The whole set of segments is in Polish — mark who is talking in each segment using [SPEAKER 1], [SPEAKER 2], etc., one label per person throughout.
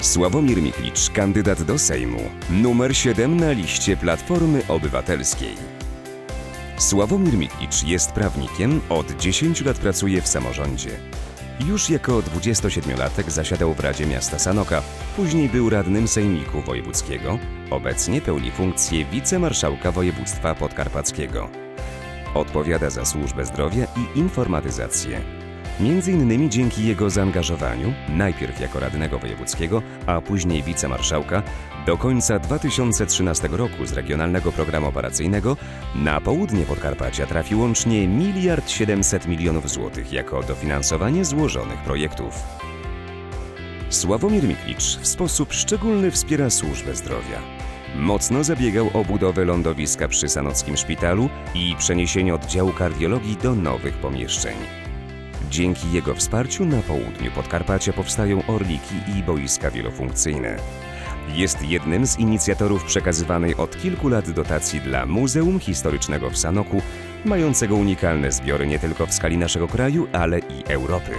[SPEAKER 1] Sławomir Michlicz, kandydat do Sejmu, numer 7 na liście Platformy Obywatelskiej. Sławomir Michlicz jest prawnikiem, od 10 lat pracuje w samorządzie. Już jako 27-latek zasiadał w Radzie Miasta Sanoka, później był radnym Sejmiku Wojewódzkiego, obecnie pełni funkcję wicemarszałka województwa podkarpackiego. Odpowiada za służbę zdrowia i informatyzację. Między innymi dzięki jego zaangażowaniu, najpierw jako radnego wojewódzkiego, a później wicemarszałka, do końca 2013 roku z regionalnego programu operacyjnego na południe Podkarpacia trafi łącznie 1 700 milionów złotych jako dofinansowanie złożonych projektów. Sławomir Miklicz w sposób szczególny wspiera służbę zdrowia. Mocno zabiegał o budowę lądowiska przy Sanockim Szpitalu i przeniesienie oddziału kardiologii do nowych pomieszczeń. Dzięki jego wsparciu na południu Podkarpacia powstają orliki i boiska wielofunkcyjne. Jest jednym z inicjatorów przekazywanej od kilku lat dotacji dla Muzeum Historycznego w Sanoku, mającego unikalne zbiory nie tylko w skali naszego kraju, ale i Europy.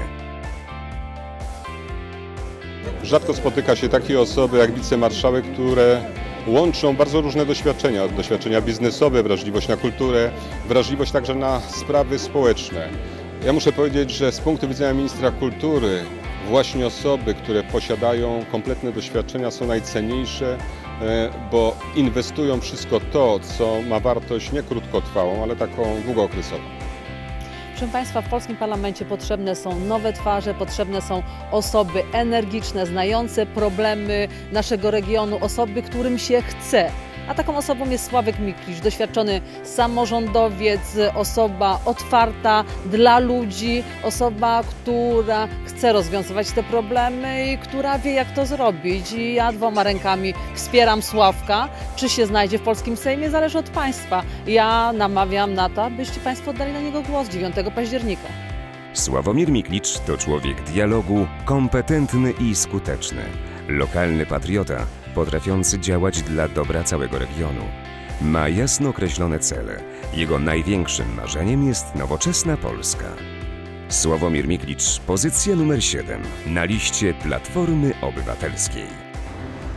[SPEAKER 2] Rzadko spotyka się takie osoby jak wicemarszałek, które łączą bardzo różne doświadczenia. Doświadczenia biznesowe, wrażliwość na kulturę, wrażliwość także na sprawy społeczne. Ja muszę powiedzieć, że z punktu widzenia ministra kultury właśnie osoby, które posiadają kompletne doświadczenia są najcenniejsze, e, bo inwestują wszystko to, co ma wartość nie krótkotrwałą, ale taką długookresową.
[SPEAKER 3] Proszę Państwa, w polskim parlamencie potrzebne są nowe twarze, potrzebne są osoby energiczne, znające problemy naszego regionu, osoby, którym się chce. A taką osobą jest Sławek Miklicz, doświadczony samorządowiec, osoba otwarta dla ludzi, osoba, która chce rozwiązywać te problemy i która wie, jak to zrobić. I ja dwoma rękami wspieram Sławka. Czy się znajdzie w polskim Sejmie, zależy od Państwa. Ja namawiam na to, abyście Państwo oddali na niego głos 9 października.
[SPEAKER 1] Sławomir Miklicz to człowiek dialogu, kompetentny i skuteczny. Lokalny patriota, potrafiący działać dla dobra całego regionu. Ma jasno określone cele. Jego największym marzeniem jest nowoczesna Polska. Sławomir Miklicz, pozycja numer 7 na liście Platformy Obywatelskiej.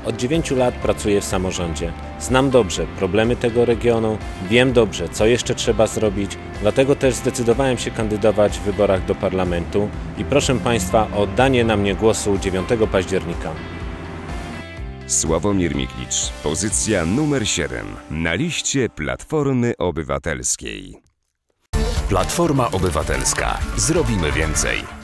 [SPEAKER 4] Od 9 lat pracuję w samorządzie. Znam dobrze problemy tego regionu, wiem dobrze, co jeszcze trzeba zrobić, dlatego też zdecydowałem się kandydować w wyborach do parlamentu i proszę Państwa o oddanie na mnie głosu 9 października.
[SPEAKER 1] Sławomir Miklicz, pozycja numer 7 na liście Platformy Obywatelskiej.
[SPEAKER 5] Platforma Obywatelska. Zrobimy więcej.